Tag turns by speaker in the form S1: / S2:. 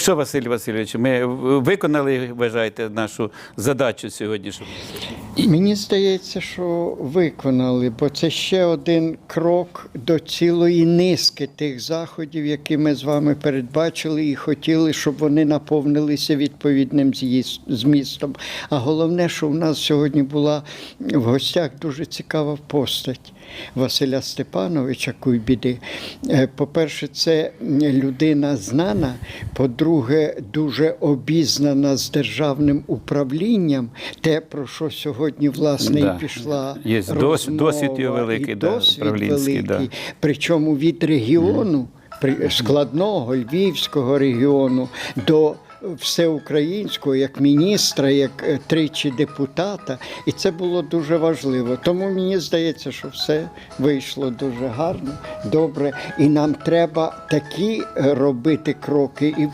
S1: Що, Василь Васильович, ми виконали, вважаєте, нашу задачу сьогодні?
S2: Мені здається, що виконали, бо це ще один крок до цілої низки тих заходів, які ми з вами передбачили і хотіли, щоб вони наповнилися відповідним змістом. А головне, що в нас сьогодні була в гостях дуже цікава постать Василя Степановича Куйбіди. Е, По-перше, це людина знана, по-друге, дуже обізнана з державним управлінням, те, про що сьогодні власне
S1: Да.
S2: і пішла
S1: Є
S2: розмова,
S1: досвід його великий,
S2: і
S1: да,
S2: досвід великий,
S1: да.
S2: причому від регіону, складного львівського регіону до всеукраїнського, як міністра, як е, тричі депутата, і це було дуже важливо. Тому мені здається, що все вийшло дуже гарно, добре, і нам треба такі е, робити кроки і